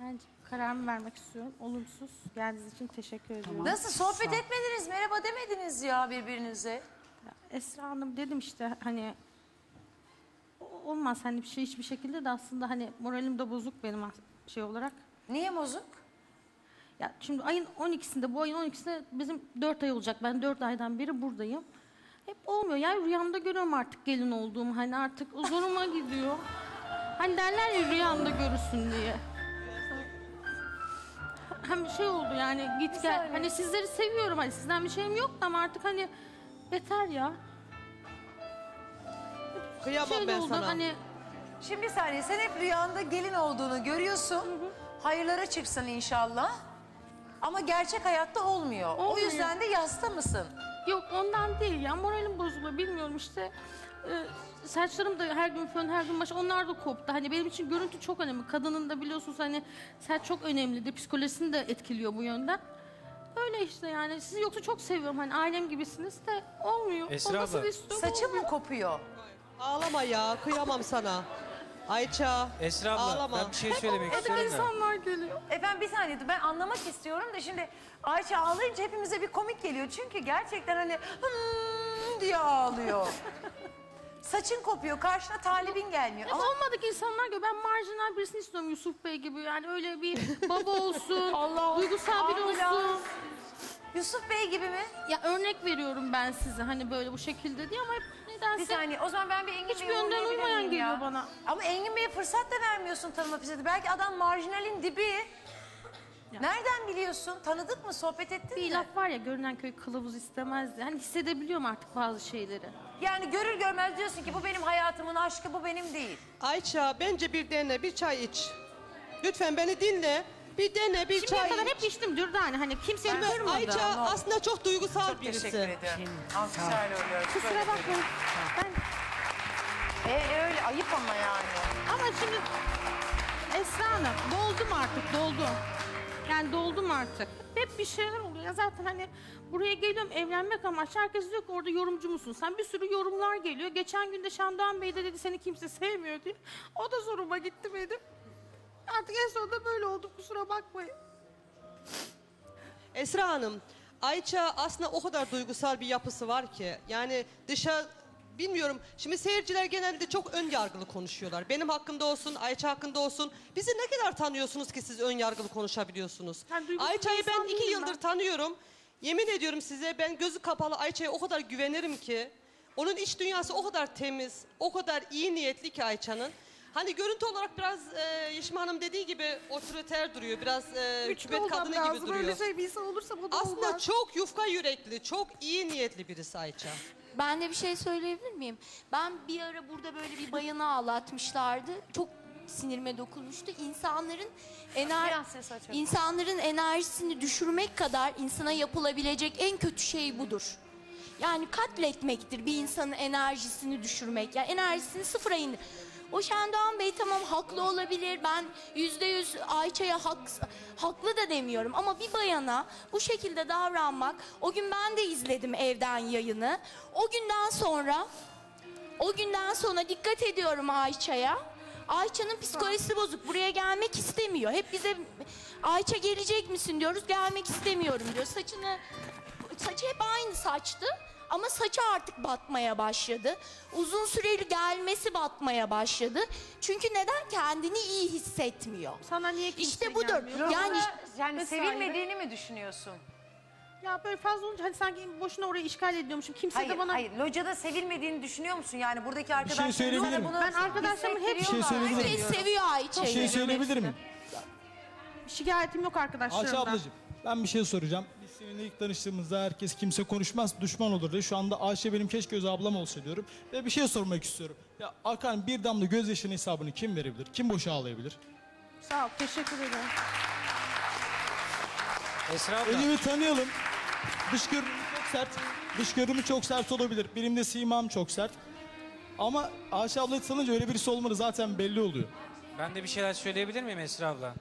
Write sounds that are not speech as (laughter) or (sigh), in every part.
Bence kararımı vermek istiyorum. Olumsuz. Geldiğiniz için teşekkür ediyorum. Nasıl sohbet etmediniz? Merhaba demediniz ya birbirinize. Esra Hanım dedim işte hani o- olmaz hani bir şey hiçbir şekilde de aslında hani moralim de bozuk benim as- şey olarak. Niye bozuk? Ya şimdi ayın 12'sinde bu ayın 12'sinde bizim 4 ay olacak. Ben 4 aydan beri buradayım. Hep olmuyor. Yani rüyamda görüyorum artık gelin olduğumu. Hani artık zoruma gidiyor. Hani derler ya rüyanda görürsün diye. Hem şey oldu yani git gel. Hani sizleri seviyorum. Hani sizden bir şeyim yok ama artık hani yeter ya. Kıyamam Şey ben oldu sana. hani Şimdi bir saniye sen hep rüyanda gelin olduğunu görüyorsun. Hayırlara çıksın inşallah. Ama gerçek hayatta olmuyor. O Olmuyor. yüzden de yasta mısın? Yok ondan değil ya moralim bozuluyor bilmiyorum işte. Ee, saçlarım da her gün fön her gün baş onlar da koptu. Hani benim için görüntü çok önemli. Kadının da biliyorsunuz hani saç çok önemlidir. Psikolojisini de etkiliyor bu yönden. Öyle işte yani sizi yoksa çok seviyorum hani ailem gibisiniz de olmuyor. Esra Olmasını abla, istiyorum, olmuyor. mı kopuyor? Ağlama ya, kıyamam sana. Ayça, Esra abla ağlama. ben bir şey söylemek Hep istiyorum da. insanlar geliyor. Efendim bir saniye dur, ben anlamak istiyorum da şimdi Ayça ağlayınca hepimize bir komik geliyor. Çünkü gerçekten hani "Hmm" diye ağlıyor. (laughs) Saçın kopuyor, karşına talibin gelmiyor. Ama Ama olmadık insanlar gibi ben marjinal birisini istiyorum Yusuf Bey gibi yani öyle bir baba olsun, (laughs) Allah, duygusal biri olsun. Yusuf Bey gibi mi? Ya örnek veriyorum ben size hani böyle bu şekilde diye ama hep Bir nedense saniye o zaman ben bir Engin Hiçbir Bey'i yönden uğurlayabilir olmayan miyim geliyor ya? bana. Ama Engin Bey'e fırsat da vermiyorsun tanıma fırsatı. Belki adam marjinalin dibi. Nereden biliyorsun? Tanıdık mı? Sohbet ettin bir mi? laf var ya görünen köy kılavuz istemezdi. Hani hissedebiliyorum artık bazı şeyleri. Yani görür görmez diyorsun ki bu benim hayatımın aşkı, bu benim değil. Ayça bence bir dene, bir çay iç. Lütfen beni dinle. Bir dene, bir Şimdiye çay kadar iç. hep içtim Dürdane hani kimseyi Ama kırmadı. Ayça aslında çok duygusal birisi. ederim. Alkışlarla oluyor. Kusura bakmayın. Ben, E, öyle ayıp ama yani. ama şimdi Esra Hanım doldum artık doldum. Yani doldum artık. Hep bir şeyler oluyor. Ya zaten hani buraya geliyorum evlenmek amaçlı. Herkes diyor ki orada yorumcu musun? Sen bir sürü yorumlar geliyor. Geçen gün de Şamdan Bey de dedi seni kimse sevmiyor diye. O da zoruma gitti benim. Artık en sonunda böyle oldu kusura bakmayın. Esra Hanım, Ayça aslında o kadar duygusal bir yapısı var ki. Yani dışa bilmiyorum. Şimdi seyirciler genelde çok ön yargılı konuşuyorlar. Benim hakkımda olsun, Ayça hakkında olsun. Bizi ne kadar tanıyorsunuz ki siz ön yargılı konuşabiliyorsunuz? Ben duygusal Ayça'yı ben iki değilim yıldır ben. tanıyorum. Yemin ediyorum size ben gözü kapalı Ayça'ya o kadar güvenirim ki. Onun iç dünyası o kadar temiz, o kadar iyi niyetli ki Ayça'nın. Hani görüntü olarak biraz e, Yeşim Hanım dediği gibi otoriter duruyor. Biraz e, hükümet kadını gibi duruyor. şey bir insan olursa bu da Aslında olmaz. çok yufka yürekli, çok iyi niyetli birisi Ayça. Ben de bir şey söyleyebilir miyim? Ben bir ara burada böyle bir bayanı ağlatmışlardı. Çok sinirime dokunmuştu. İnsanların ener Biraz ses açalım. insanların enerjisini düşürmek kadar insana yapılabilecek en kötü şey budur. Yani katletmektir bir insanın enerjisini düşürmek. Yani enerjisini sıfıra indir. O Şendoğan Bey tamam haklı olabilir. Ben yüzde yüz Ayça'ya hak, haklı da demiyorum. Ama bir bayana bu şekilde davranmak. O gün ben de izledim evden yayını. O günden sonra o günden sonra dikkat ediyorum Ayça'ya. Ayça'nın psikolojisi bozuk. Buraya gelmek istemiyor. Hep bize Ayça gelecek misin diyoruz. Gelmek istemiyorum diyor. Saçını saçı hep aynı saçtı. Ama saçı artık batmaya başladı. Uzun süreli gelmesi batmaya başladı. Çünkü neden kendini iyi hissetmiyor. Sana niye kimse İşte budur. gelmiyor? Yani yani vesaire. sevilmediğini mi düşünüyorsun? Ya böyle fazla olunca hani sanki boşuna orayı işgal ediyormuşum. Kimse Hayır, de bana... hayır. Locada sevilmediğini düşünüyor musun? Yani buradaki arkadaşlar söyleyebilir miyim? Ben arkadaşlarımın hep- Bir şey söyleyebilir miyim? herkes seviyor Ayça'yı. Bir şey söyleyebilir miyim? Şikayetim yok arkadaşlarımdan. Ayşe ablacığım ben bir şey soracağım. Seninle ilk tanıştığımızda herkes kimse konuşmaz düşman olur diye. Şu anda Ayşe benim keşke öz ablam olsa diyorum. Ve bir şey sormak istiyorum. Ya akan bir damla gözyaşının hesabını kim verebilir? Kim boşa ağlayabilir? Sağ ol, teşekkür ederim. Esra abla. Önce bir tanıyalım. Dış görünümü çok sert. Dış görünümü çok sert olabilir. Benim de simam çok sert. Ama Ayşe ablayı tanınca öyle birisi olmadı zaten belli oluyor. Ben de bir şeyler söyleyebilir miyim Esra abla?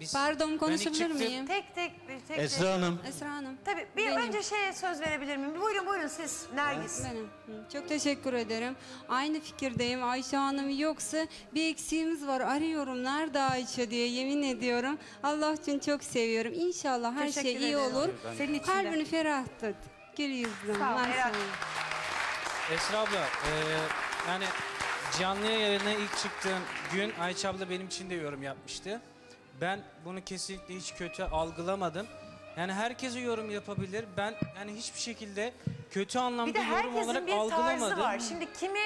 Biz, Pardon konuşabilir çıktım- miyim? Tek tek tek tek. Esra Hanım. Esra Hanım. Tabii bir Benim. önce şeye söz verebilir miyim? Buyurun buyurun siz Nergis. Benim. Çok teşekkür ederim. Aynı fikirdeyim. Ayşe Hanım yoksa bir eksiğimiz var. Arıyorum nerede Ayşe diye yemin ediyorum. Allah için çok seviyorum. İnşallah her Teşekkür şey iyi ederim. olur. Senin için. Kalbini ferah tut. Gül yüzlüm. Sağ ol, Esra abla, e, yani canlı yayına ilk çıktığım gün Ayça abla benim için de yorum yapmıştı. Ben bunu kesinlikle hiç kötü algılamadım. Yani herkese yorum yapabilir. Ben yani hiçbir şekilde kötü anlamda de yorum herkesin olarak bir tarzı algılamadım. var. Şimdi kimi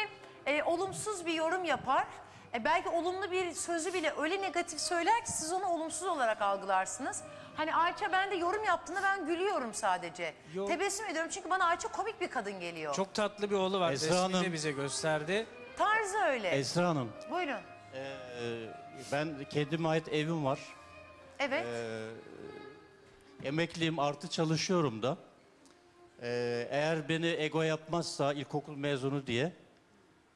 e, olumsuz bir yorum yapar. E, belki olumlu bir sözü bile öyle negatif söyler ki siz onu olumsuz olarak algılarsınız. Hani Ayça ben de yorum yaptığında ben gülüyorum sadece. Yok. Tebessüm ediyorum çünkü bana Ayça komik bir kadın geliyor. Çok tatlı bir oğlu var. Esra Resmini Hanım. de bize gösterdi. Tarzı öyle. Esra Hanım, Buyurun. ee, ben kendime ait evim var. Evet. Emekliyim artı çalışıyorum da. Ee, eğer beni ego yapmazsa ilkokul mezunu diye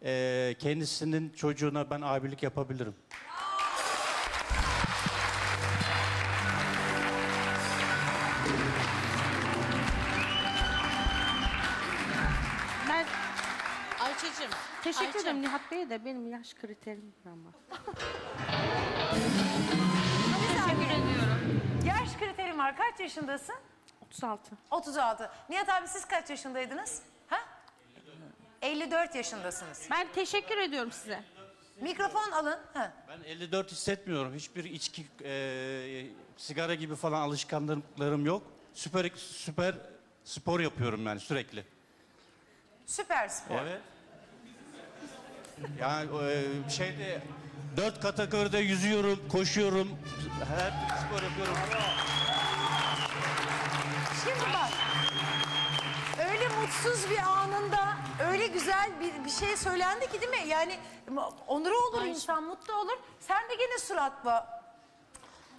ee, kendisinin çocuğuna ben abilik yapabilirim. Ederim Nihat Bey'e de benim yaş kriterim var ama. Teşekkür ediyorum. Yaş kriterim var. Kaç yaşındasın? 36. 36. Nihat abi siz kaç yaşındaydınız? Ha? 54 yaşındasınız. Ben teşekkür ediyorum size. Mikrofon alın. Ha. Ben 54 hissetmiyorum. Hiçbir içki, ee, sigara gibi falan alışkanlıklarım yok. Süper süper spor yapıyorum yani sürekli. Süper spor. Evet. Yani e, şeyde dört kategoride yüzüyorum, koşuyorum, her türlü spor yapıyorum. Şimdi bak. Öyle mutsuz bir anında öyle güzel bir, bir şey söylendi ki değil mi? Yani onuru olur insan, mutlu olur. Sen de gene suratla. Aşk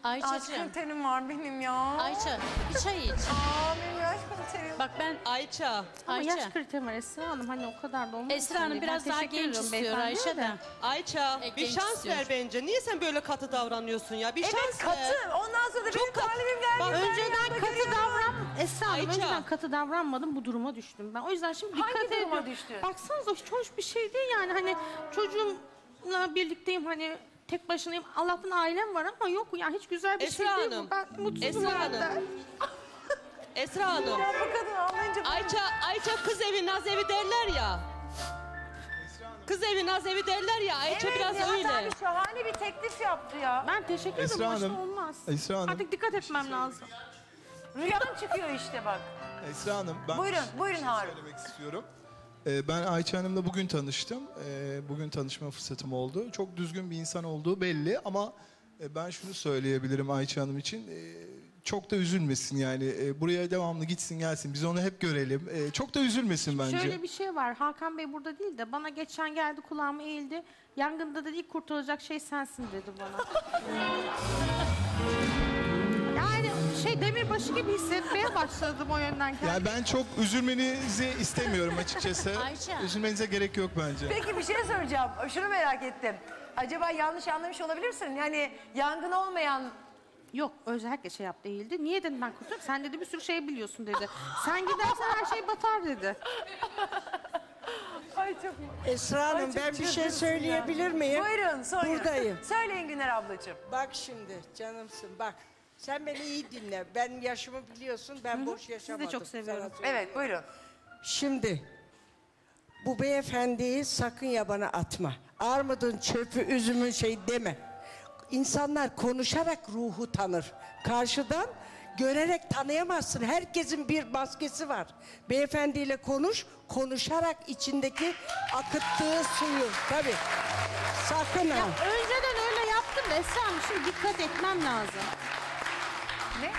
Ayça'cığım. kriterim var benim ya. Ayça bir çay iç. Aa benim yaş kriterim. Bak ben Ayça. Ama Ayça. yaş kriterim var Esra Hanım. Hani o kadar da olmaz. Esra Hanım biraz daha genç istiyor Ayşe de. Ayça E, bir genç şans istiyor. ver bence. Niye sen böyle katı davranıyorsun ya? Bir Evet şans ver. katı. Ondan sonra da benim katı. talibim Bak. Önceden katı davran Esra Hanım Ayça. önceden katı davranmadım bu duruma düştüm ben. O yüzden şimdi Hangi dikkat duruma ediyorum. düştün? Baksanıza hiç hoş bir şey değil yani hani çocuğumla birlikteyim hani tek başınayım. Allah'tan ailem var ama yok yani hiç güzel bir Esra şey değil Hanım, bu. Ben mutsuzum Esra hatta. Hanım. (laughs) Esra Hanım. Ya bu kadın anlayınca Ayça, Ayça kız evi naz evi derler ya. Kız evi naz evi derler ya. Ayça Evet, biraz Nihat öyle. abi şahane bir teklif yaptı ya. Ben teşekkür ederim. Esra Hanım, olmaz. Esra Hanım. Artık dikkat etmem lazım. Rüyam çıkıyor işte bak. Esra Hanım ben Buyurun, bir şey buyurun Harun. söylemek istiyorum. Ee, ben Ayça Hanım'la bugün tanıştım. Ee, bugün tanışma fırsatım oldu. Çok düzgün bir insan olduğu belli ama e, ben şunu söyleyebilirim Ayça Hanım için. Ee, çok da üzülmesin yani. Ee, buraya devamlı gitsin gelsin. Biz onu hep görelim. Çok da üzülmesin bence. Şöyle bir şey var. Hakan Bey burada değil de bana geçen geldi kulağıma eğildi. Yangında da ilk kurtaracak şey sensin dedi bana. (laughs) şey demirbaşı gibi hissetmeye başladım o yönden kendimi. Yani ben çok üzülmenizi istemiyorum açıkçası. (laughs) Ayça. Üzülmenize gerek yok bence. Peki bir şey soracağım. Şunu merak ettim. Acaba yanlış anlamış olabilirsin. Yani yangın olmayan Yok özellikle şey yaptı eğildi. Niye dedim ben kurtulayım? Sen dedi bir sürü şey biliyorsun dedi. Sen gidersen her şey batar dedi. Ay çok Esra Hanım çok ben bir şey söyleyebilir miyim? Buyurun Sonya. Buradayım. Söyleyin Güner ablacığım. Bak şimdi canımsın bak. Sen beni iyi dinle. Ben yaşımı biliyorsun. Ben boş Sizi de yaşamadım. çok seviyorum. Sana. Evet buyurun. Şimdi bu beyefendiyi sakın yabana atma. Armudun çöpü üzümün şey deme. İnsanlar konuşarak ruhu tanır. Karşıdan görerek tanıyamazsın. Herkesin bir maskesi var. Beyefendiyle konuş, konuşarak içindeki akıttığı suyu. Tabii. Sakın ha. Önceden öyle yaptım da Esra Hanım şimdi dikkat etmem lazım. Ne?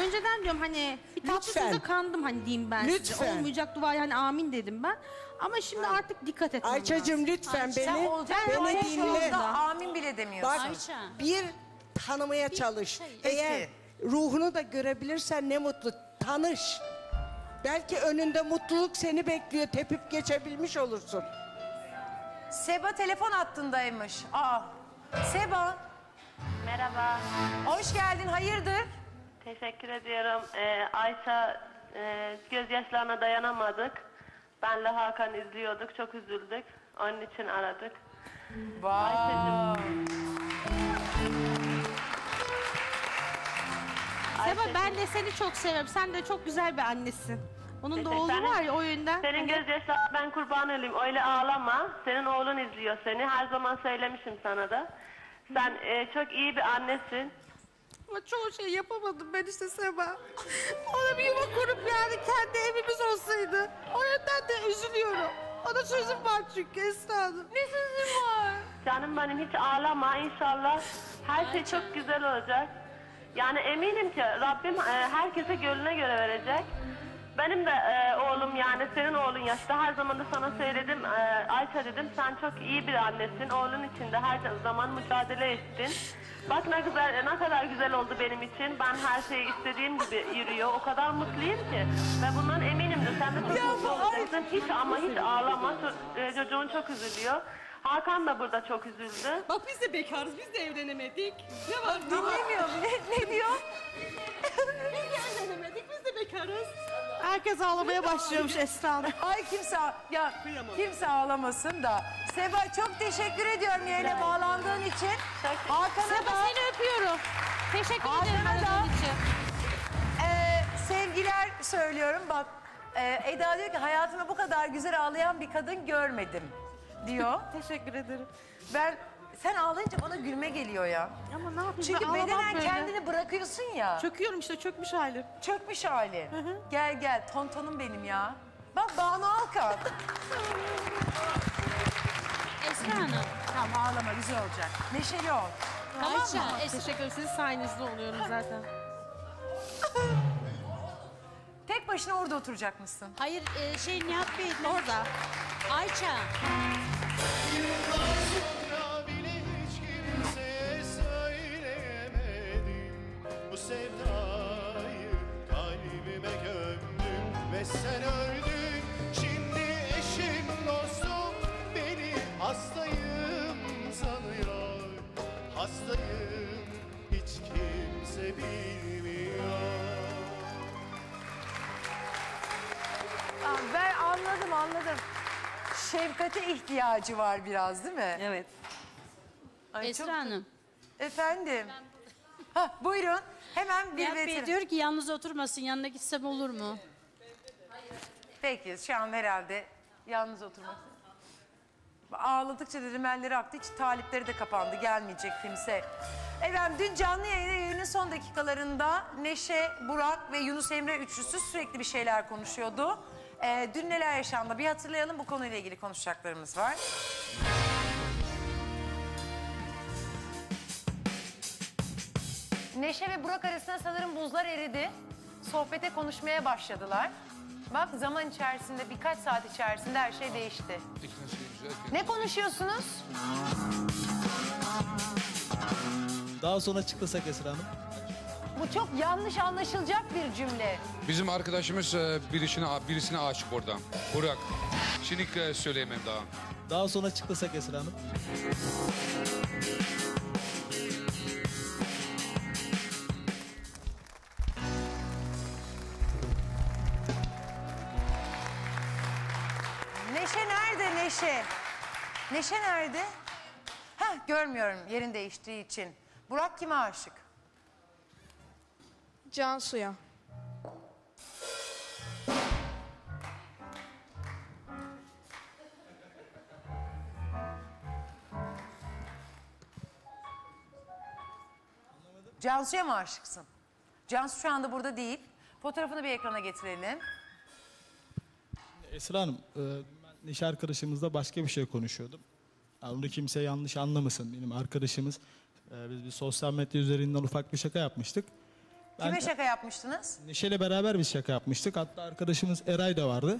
Önceden diyorum hani bir tatlı Lütfen. söze kandım hani diyeyim ben size. Lütfen. Olmayacak duaya hani amin dedim ben. Ama şimdi artık dikkat etmem lazım. Ayça'cığım lütfen beni, olacak beni şu dinle. amin bile demiyorsun. Bak Ayça. bir tanımaya çalış. Peki. Eğer ruhunu da görebilirsen ne mutlu. Tanış. Belki önünde mutluluk seni bekliyor. Tepip geçebilmiş olursun. Seba telefon hattındaymış. Aa. Seba. Merhaba. Hoş geldin, hayırdır? Teşekkür ediyorum. Ee, Ayça e, gözyaşlarına dayanamadık. Benle Hakan izliyorduk. Çok üzüldük. Onun için aradık. Vay. Seba ben de seni çok seviyorum. Sen de çok güzel bir annesin. Onun da oğlu var ya o yönden. Senin Hani- gözyaşlarına ben kurban olayım. Öyle ağlama. Senin oğlun izliyor seni. Her zaman söylemişim sana da. Sen e, çok iyi bir annesin. Ama çoğu şey yapamadım ben işte Seba. Ona bir yuva kurup yani kendi evimiz olsaydı. O yönden de üzülüyorum. Ona sözüm var çünkü Esra Hanım. Ne sözüm var? Canım benim hiç ağlama. İnşallah her şey çok güzel olacak. Yani eminim ki Rabbim e, herkese gönlüne göre verecek. Benim de e, oğlum yani senin oğlun yaşta her zaman da sana söyledim e, Ayça dedim sen çok iyi bir annesin oğlun için de her zaman mücadele ettin. Bak ne güzel ne kadar güzel oldu benim için. Ben her şeyi istediğim gibi yürüyor. O kadar mutluyum ki. Ve bundan eminim de sen de çok mutlu olacaksın. Hiç ama hiç ağlama. E, çocuğun çok üzülüyor. Hakan da burada çok üzüldü. Bak biz de bekarız, biz de evlenemedik. Ne var? Dinlemiyor. ne, ne diyor? (laughs) Biz de evlenemedik, biz de bekarız. Herkes ağlamaya başlıyormuş Esra Hanım. Ay kimse ya kimse ağlamasın da. Seba çok teşekkür ediyorum yayına bağlandığın için. Hakan'a Seba da seni öpüyorum. Teşekkür Hakan'a ederim da- aradığın için. e, sevgiler söylüyorum. Bak e, Eda diyor ki hayatımda bu kadar güzel ağlayan bir kadın görmedim diyor. (laughs) Teşekkür ederim. Ben sen ağlayınca bana gülme geliyor ya. Ama ne yapayım Çünkü ben ağlamam bedenen böyle. kendini bırakıyorsun ya. Çöküyorum işte çökmüş halim. Çökmüş hali. Gel gel tontonum benim ya. Bak Banu Alkan. Esra Hanım. tamam ağlama güzel olacak. Neşeli ol. Tamam Ayça, Esra. Teşekkür ederim. Sizin sayenizde oluyorum zaten. Tek başına orada oturacak mısın? Hayır e, şey Nihat Bey. Orada. Ayça. Şefkate ihtiyacı var biraz değil mi? Evet. Ay, Esra çok- Hanım. Efendim. Ha, buyurun. Hemen bir Nihat Bey veteran- diyor ki yalnız oturmasın yanına gitsem olur mu? Peki şu an herhalde yalnız oturmak. Ağladıkça dedim elleri aktı. Hiç talipleri de kapandı. Gelmeyecek kimse. Efendim dün canlı yayında yayının son dakikalarında Neşe, Burak ve Yunus Emre üçlüsü sürekli bir şeyler konuşuyordu. Ee, dün neler yaşandı bir hatırlayalım. Bu konuyla ilgili konuşacaklarımız var. Neşe ve Burak arasında sanırım buzlar eridi. Sohbete konuşmaya başladılar. Bak zaman içerisinde birkaç saat içerisinde her şey değişti. Ne konuşuyorsunuz? Daha sonra açıklasak Esra Hanım. Bu çok yanlış anlaşılacak bir cümle. Bizim arkadaşımız e, birisine, birisine aşık orada. Burak. Şimdi e, söyleyemem daha. Daha sonra açıklasak Esra Hanım. Neşe nerede Neşe? Neşe nerede? Heh görmüyorum yerin değiştiği için. Burak kime aşık? Cansu'ya. Cansu'ya mı aşıksın? Cansu şu anda burada değil. Fotoğrafını bir ekrana getirelim. Esra Hanım, e, ben Neşe arkadaşımızla başka bir şey konuşuyordum. Yani bunu kimse yanlış anlamasın. Benim arkadaşımız, e, biz bir sosyal medya üzerinden ufak bir şaka yapmıştık. Ben Kime şaka yapmıştınız? Neşe'yle beraber bir şaka yapmıştık. Hatta arkadaşımız Eray da vardı.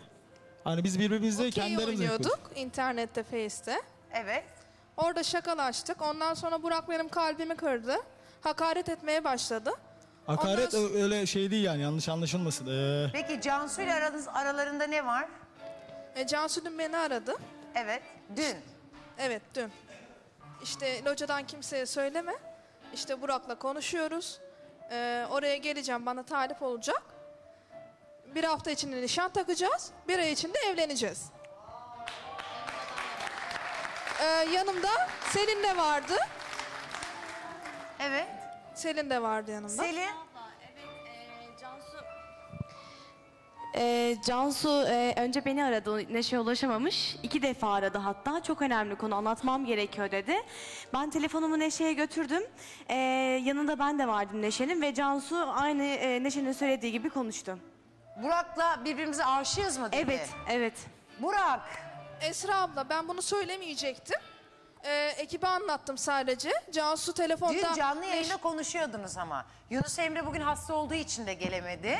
Hani biz birbirimizle Okey kendi aramızda oynuyorduk yapıyorduk. internette, Face'te. Evet. Orada şakalaştık. Ondan sonra Burak benim kalbimi kırdı. Hakaret etmeye başladı. Hakaret Ondan ö- öyle şey değil yani yanlış anlaşılmasın. Ee, Peki Cansu ile aranız, aralarında ne var? E, Cansu dün beni aradı. Evet. Dün. Evet dün. İşte locadan kimseye söyleme. İşte Burak'la konuşuyoruz. Ee, oraya geleceğim bana talip olacak. Bir hafta içinde nişan takacağız. Bir ay içinde evleneceğiz. Ee, yanımda Selin de vardı. Evet. Selin de vardı yanımda. Selin. Ee, Cansu e, önce beni aradı. Neşe ulaşamamış. İki defa aradı hatta. Çok önemli konu anlatmam gerekiyor dedi. Ben telefonumu Neşe'ye götürdüm. Ee, yanında ben de vardım Neşe'nin ve Cansu aynı e, Neşe'nin söylediği gibi konuştu. Burak'la birbirimize aşığız mı dedi? Evet, evet. Burak. Esra abla ben bunu söylemeyecektim. Ee, ekibe anlattım sadece. Cansu telefonda... Dün canlı yayında konuşuyordunuz ama. Yunus Emre bugün hasta olduğu için de gelemedi.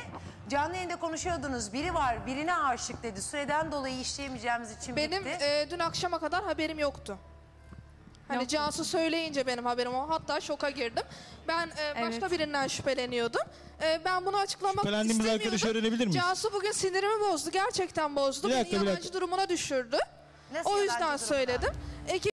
Canlı yayında konuşuyordunuz. Biri var, birine aşık dedi. Süreden dolayı işleyemeyeceğimiz için Benim bitti. e, dün akşama kadar haberim yoktu. Hani Cansu söyleyince benim haberim o. Hatta şoka girdim. Ben e, başka Evet. birinden şüpheleniyordum. E, ben bunu açıklamak Şüphelendiğimiz istemiyordum. arkadaşı öğrenebilir miyiz? Cansu bugün sinirimi bozdu. Gerçekten bozdu. Bir dakika, Beni bir yalancı dakika. durumuna düşürdü. Nasıl o yalancı yüzden durumuna? söyledim. Ekip